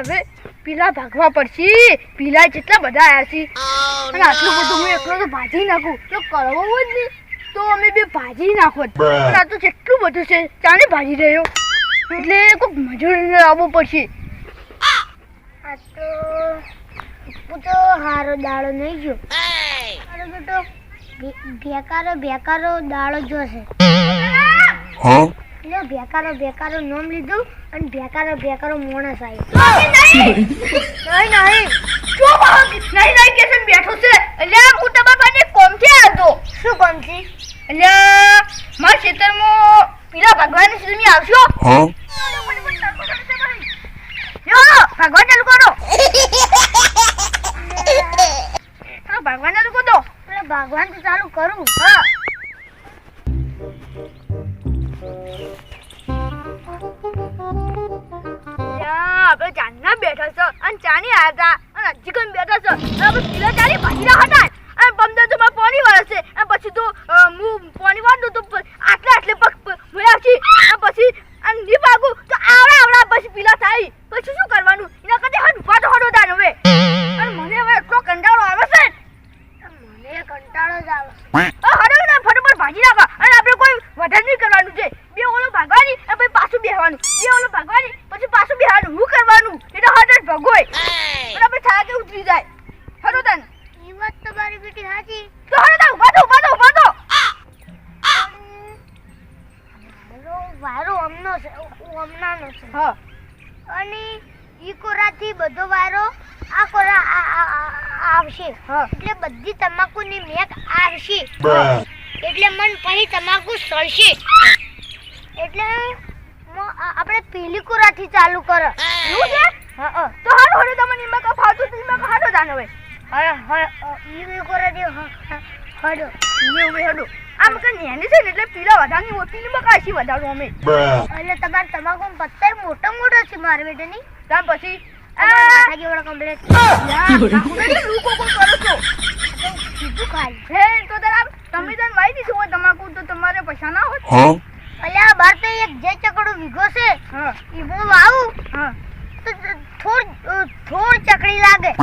હવે પીલા ભાગવા પડશે. પીલા જેટલા બધા આવ્યા છે. અને આટલું બધું હું એકલો તો ભાજી નાખું. તો કરવો જ નહીં. તો અમે બે ભાજી નાખો. પણ આ તો જેટલું બધું છે ચાને ભાજી રહ્યો? એટલે કોઈક મજૂરીને લાવવું પડશે. આ તો હું તો હારો દાડો નહીં જો મારો બેટો ભેકારો ભેકારો દાડો જોશે એટલે ભેકારો ભેકારો નામ લીધું અને ભેકારો ભેકારો માણસ આવ્યો નહીં નહીં! ચૂપ નહીં નહીં! કે છે બેઠો છે. એટલે હું તમારા પાસે કોમથી આવ્યો હતો. શું ગમતી એટલે મારા ક્ષેત્રમાં પીલા ભગવાન સુધી આવશો ભગવાન ચાલુ કરો. ભગવાન ચાલુ કરો ભગવાન તો ચાલુ કરું. હા. આપણે પીલા ચાલી ભાજી ના અને પંદર તો મારે પાણી વાળશે અને પછી તો હું પાણી વાળું તો આટલે આટલે પગ મળ્યા છે અને પછી અને ની ભાગું તો આવડા આવડા પછી પીલા થાય. પછી શું કરવાનું? એના કરતા હટ ઊભા તો હડો તાર હવે. અને મને હવે એટલો કંટાળો આવે છે. ને. મને કંટાળો જ આવે હડો ને ફટાફટ ભાજી નાખો. અને આપણે કોઈ વધારે નહીં કરવાનું છે. બે ઓલો ભાગવાની અને પછી પાછું બેહવાનું. બે ઓલો ભાગવાની પછી પાછું બેહવાનું. હું કરવાનું? એટલે હટ જ ભગોય અને આપણે થાકે ઉતરી જાય. હડો તન? એ વાત મારી બેટી હાજી તો ઊભા તો ઊભા તો ઊભા તો વારો વારો અમનો છે અમનાનો છે. હા. અને ઈ કોરાથી બધો વારો આ કોરા આ- આ- આ- આવશે. હ. એટલે બધી તમાકુની મેક આવશે. એટલે મન પછી તમાકુ સળશે. એટલે આપણે પેલી કોરાથી ચાલુ કરો. એવું છે? હા તો હાલો હડો તમને એમાં ફાવતું તો એમાં હાડો તાન આમ કે નેની છે ને એટલે પીલા વધારો અમે એટલે તમારે તમાકુ પત્તા મોટા મોટા છે મારા બેટાની ત્યાર પછી માથા જેવડા કમ્પ્લેટ કરો છો ખાલી હે તો તાર આમ તમે તને વાઈ દીધું હોય તમાકુ તો તમારે પૈસા ના હોય અલ્યા બાર તો એક જે ચકડો વીઘો છે હા ઈ હું વાવું હા તો થોડ થોડ ચકડી લાગે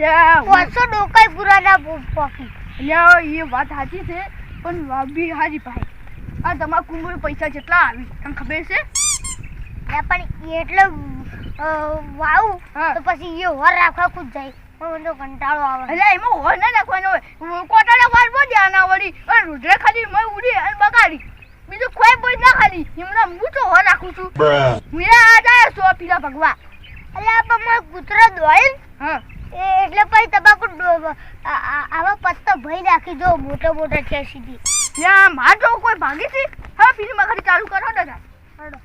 પાંચસો ડોકાઈ પુરાના પોકી. અલ્યા એ વાત સાચી છે પણ વાબી હારી ભાઈ. આ તમાકુ કુંભળ પૈસા કેટલા આવી તને ખબર છે? પણ એટલે વાવું તો પછી એ વર રાખવા ખુદ જાય. મને તો કંટાળો આવે. એટલે એમાં હોય ના નાખવાનો હોય. કોટાડા વાર બહુ ધ્યાન આવડી. અને રુદ્રે ખાલી મેં ઉડી અને બગાડી. બીજું કોઈ બોય ના ખાલી. એમના હું તો હો રાખું છું. હું એ આ જાય સો પીલા ભગવા. અલ્યા પણ મારે કૂતરો દોડે ને, હા. એ એટલે પછી તમાકુ આવા પત્તા ભરી નાખી દો મોટા મોટા છે સીધી. ના માર તો કોઈ ભાગી છે હા ફિલ્મમાં ચાલુ કરો દાદા. હલો.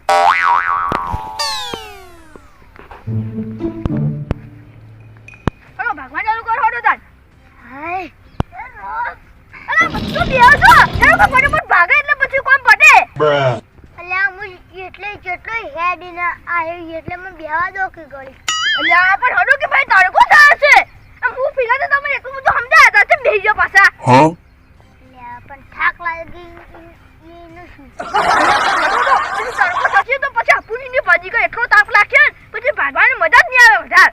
ભગવાન ચાલુ કરો દાદા. હાય. અરે બધું બેહો છો. એનો કોઈ ફટાફટ ભાગે એટલે પછી કોમ પડે. અલ્યા હું એટલે જેટલો હેડ ને આવ્યો એટલે મને બેવા દો કે ગળી. અલ્યા પણ હડો કે ભાઈ પીલા તો તમે એટલું બધું સમજાય હતા તેમ બેહી પાછા? અલ્યા પણ થાક લાગી એનું શું? તો પછી તડકો થશે તો પછી આપુની ભાજી ગઈ એટલો તાપ લાગ્યો ને? પછી ભાગવાની મજા જ નહીં આવે વધારે.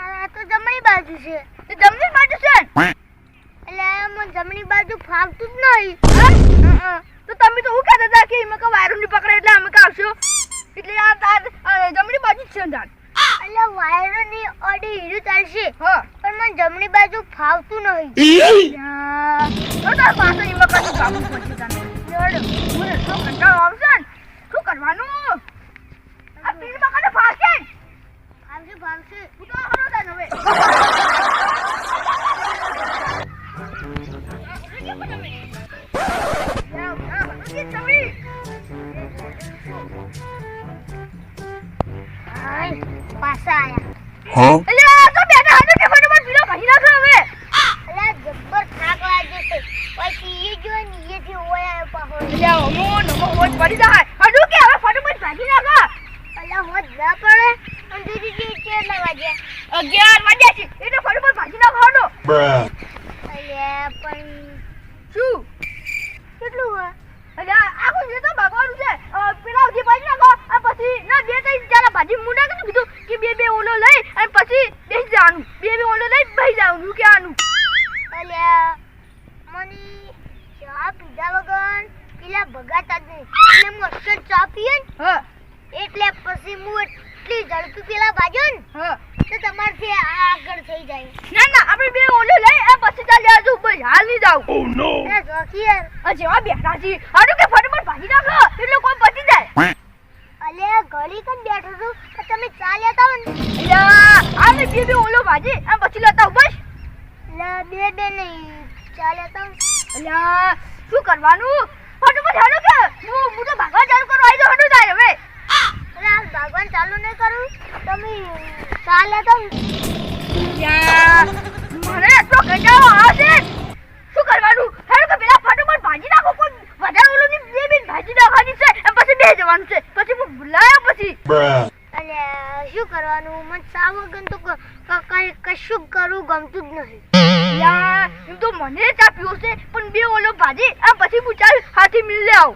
આ તો જમણી બાજુ છે. તે જમણી બાજુ છે એટલે મને જમણી બાજુ ફાવતું જ નહીં. હા? હં, હં. તો તમે તો હું કહેતા હતા કે એમાં કે વાયરો નહીં પકડે એટલે અમે આવશો? એટલે આ જમણી બાજુ જ છે તાર. એટલે વાયરો ની અડી હીરું ચાલશે. હા. પણ મને જમણી બાજુ ફાવતું નહીં. તો તાર એમાં કશું કામ પડશે તને. ચડ, મને તો કંટાળો આવશે ને? શું કરવાનું? આ પીરમાં બકાને ફાવશે? ફાવશે ફાવશે. હું તો હરો તને હવે. તો ફટાફટ પીલો કાઢી નાખો હવે. જબ્બર થાક લાગે છે. પછી એ જો ને એથી ઓયા પાહો. એટલે નમો નમો હોજ પડી જાય. હજુ કે હવે ફટાફટ ભાગી નાખો. ના પડે. અને દીદી કેટલા વાગ્યા. અગિયાર વાગ્યા છે. એટલે ફટાફટ ભાગી નાખો હડો એટલે પણ શું? કેટલું હોય? આખું જે તો ભગવાન છે. પેલા સુધી ભાગી નાખો. આ પછી ના બે ત્રણ જણા ભાજી મુંડા કે બે બે ઓલો લઈ અને પછી બેસી જવાનું. બે બે ઓલો લઈ બેસી જવાનું શું કહેવાનું અલ્યા મને ચા પીધા વગર પેલા ભગાતા જ નહીં. એટલે મસ્ત ચા પીએ ને હા. એટલે પછી હું એટલી ઝડપી પેલા ભાજો ને તો તમારથી આગળ થઈ જાય. ના ના આપણે બે ઓલો લઈ અને પછી ચાલ જશું બસ હાલ નહીં જાવ એ જોકી યાર. આ જેવા બેઠા છીએ. હાડું કે ફટાફટ ભાગી નાખો એટલે કોઈ બચી જાય. અલ્યા ઘડી કન બેઠો છું? તો તમે ચા લેતા હો ને આપણે બે બે ઓલો ભાજી આ પછી લેતા આવું બસ. લે બે બે નહીં ચા લેતા હો. અલ્યા શું કરવાનું? ફટાફટ હાડો કે? હું હું તો ભાગવા ચાલુ કરો આવી જાઉં હાડું થાય હવે. આ ભગવાન ચાલુ નહીં કરું. તમે ચા લેતા હો ને. અલ્યા મને એટલો કંટાળો આવે છે. શું કરવાનું હાડો કે પેલા ફટાફટ ભાજી નાખો કોઈ વધારે ઓલો ની બે બે ભાજી નાખવાની છે અને પછી બે જવાનું છે પછી હું ભૂલાયો પછી Bruh. અલ્યા શું કરવાનું? મને ચા તો ક- ક- કઈ કશું કરવું ગમતું જ નહીં. યાર એમ તો મને ચા પીવો છે પણ બે ઓલો ભાજી આ પછી હું ચાલ હાથી મિલ લે આવ.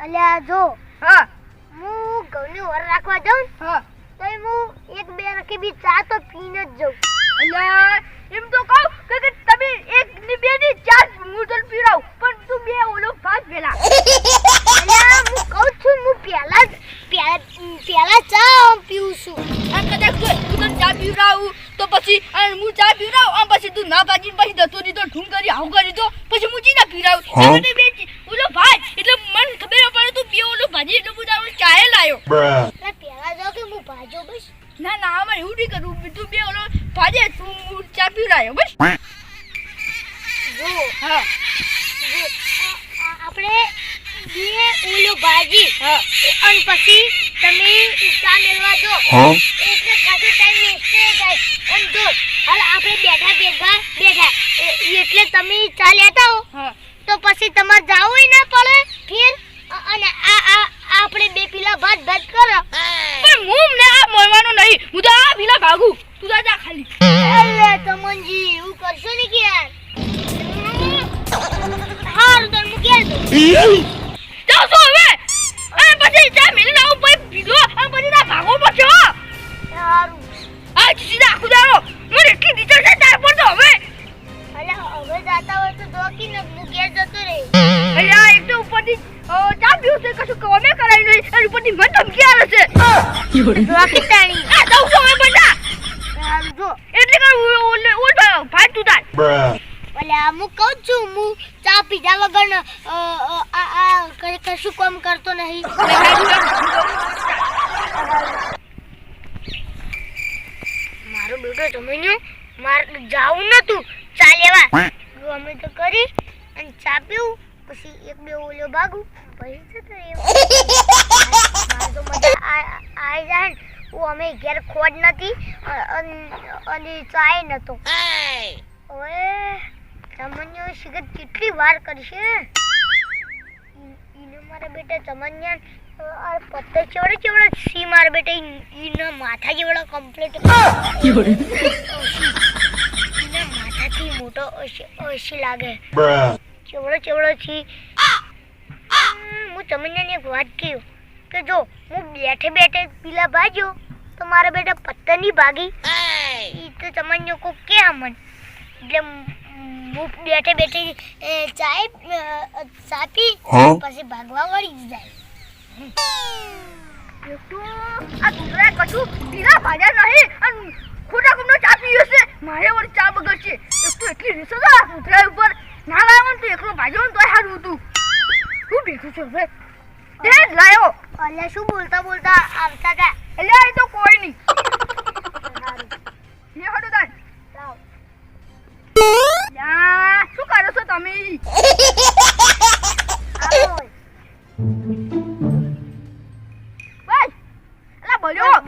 અલ્યા જો. હા. હું ઘઉંની વર રાખવા જાઉં હા. તો હું એક બે રકી બી ચા તો પીને જ જાઉં. અલ્યા એમ તો કહું કે તમે એક ની બે ની ચા હું તને પીરાવ પણ તું બે ઓલો ભાગ પેલા અલ્યા હું કહું છું હું પહેલા જ પહેલા ચા પીવું છું. આ કદાચ જો તું ચા પીવડાવું તો પછી હું ચા પીવડાવ? આમ પછી તું ના ભાજી પછી જતો રહી તો કરી આવું કરી દો પછી હું ચીના પીવડાવ? હા? એટલે બે ચી- ઓલો ભાઈ એટલે મને ખબર પડે તું બે ઓલો ભાજી એટલે તારો ચાય લાયો. પહેલા જાઉં કે હું ભાજો બસ. ના ના આમાં એવું નહીં કરું. તું બે ઓલો ભાજે તું હું ચા પીવડાયો બસ. જો હા. જો આપણે બે ઓલું ભાજી હા. અને પછી તમે ચા મેળવા દો? એટલે ખાસો ટાઈમ વેસ્ટ થાય અને જો હાલ આપણે બેઠા બેઠા બેઠા. એ- એટલે તમે ચા લેતા હો. હા. તો પછી તમારે હોય ના છે રોકી આ જાઉં છું હવે બધા. જો. એટલે કે ઓલે ઓલ ભાઈ તું તાર. Bruh. હું કહું છું હું ચા પીધા વગર અ, અ, આ આ કશું કામ કરતો નહીં. મારો બેટો જમીન્યો મારે જાવું નતું. ચા લેવા. અમે તો કરી અને ચા પીવું. પછી એક બે ઓલો ભાગું પછી જતો તો મજા આ- આઈ જાય ને. હું અમે ઘેર ખોડ નથી અને ચાય નતો. હવે તમને શિગત કેટલી વાર કરશે ઈનો મારા બેટા ચમન્યા આ પત્તે ચવડે ચવડે સી મારા બેટા ઈના માથા જેવડો કમ્પ્લીટ ઈના માથાથી મોટો ઓછી લાગે. ચેવડો ચેવડો છી હું તમને એક વાત કહ્યું કે જો હું બેઠે બેઠે પીલા ભાજ્યો તો મારા બેટા પત્તરની ભાગી. એ તો તમને કો કે મન? એટલે હું બેઠે બેઠે ચાય સાપી પછી ભાગવા વળી જાય. તો આ કૂતરા કશું પીલા ભાજા નહીં અને ખોટા કુમનો ચા પીયો છે. મારે વળી ચા બગડશે. એક તો એટલી રીસો છે આ ઉપર. ના લાવો તો એકલો ભાજ્યો ને તોય સારું હતું શું ભેગું છે હવે તે જ લાયો અલ્યા શું બોલતા બોલતા આવતા હતા એટલે એ તો કોઈ નહીં શું કરો છો તમે બસ. બોલ્યો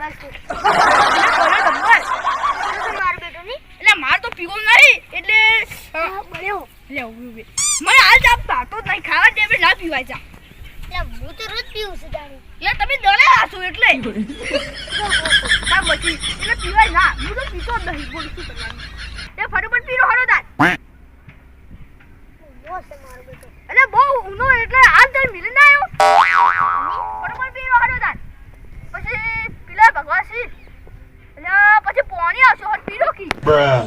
Bruh.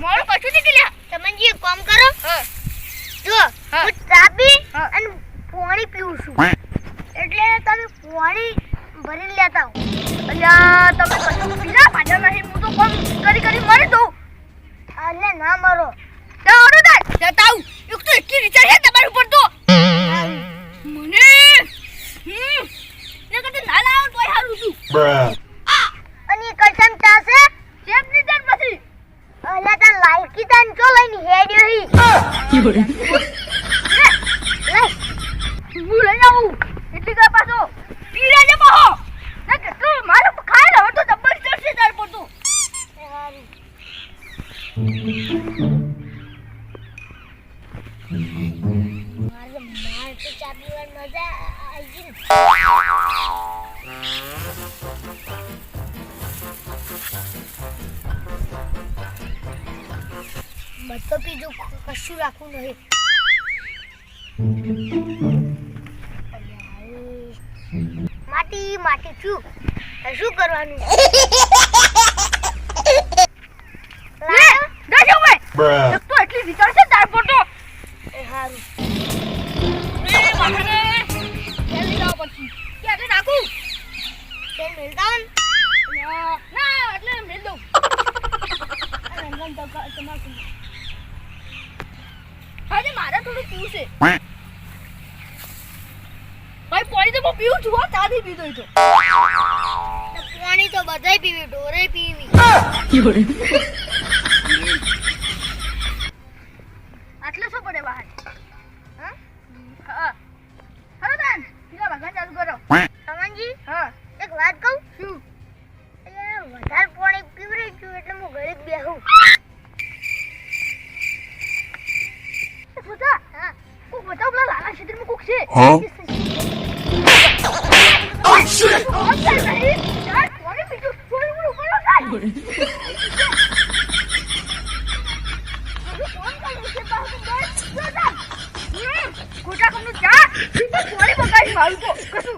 મોડું કશું નથી લ્યા તમનજી એક કરો. જો હું. ચા અને પાણી પીવું છું. એટલે તમે પાણી ભરી લેતા અલ્યા તમે કશું પીલા પાછા નહીં હું તો કામ કરી કરી મરી દઉં અલે ના મરો. તારો દાદ તો એટલી વિચાર તમારા ઉપર તો. મને? હમ. ના લાવો તોય બધો પીધું કશું રાખવું નહીં. માટી માટી છું શું કરવાનું? એટલી વિચાર છે તાર પર એ હારું. નાખું? હોય ને? એટલે દઉં. તમાકુ આજે મારે થોડું પીવું છે ભાઈ પાણી તો પીવું છું હો ચા નહીં તો. તો પાણી તો બધાય પીવી ઢોરે પીવી. આટલે શું પડે બહાર? હા? દાન. ભગવાન ચાલુ કરો. રમણજી હા. એક વાત કહું? શું? વધારે પાણી પીવડાઈ ગયું એટલે હું ઘરે જ બેહું. બધા હા કોક બતાવ પેલા લાલા ક્ષેત્રમાં કોક છે Huh? Oh shit! કોણ છે નહીં? યાર, કોણે પીધું? કોણે મને ઉપાડો સાહેબ? બધું કોણ કરે છે પાછું બસ? જો સાહેબ. હમ, ખોટા કામનું ચા, પીધું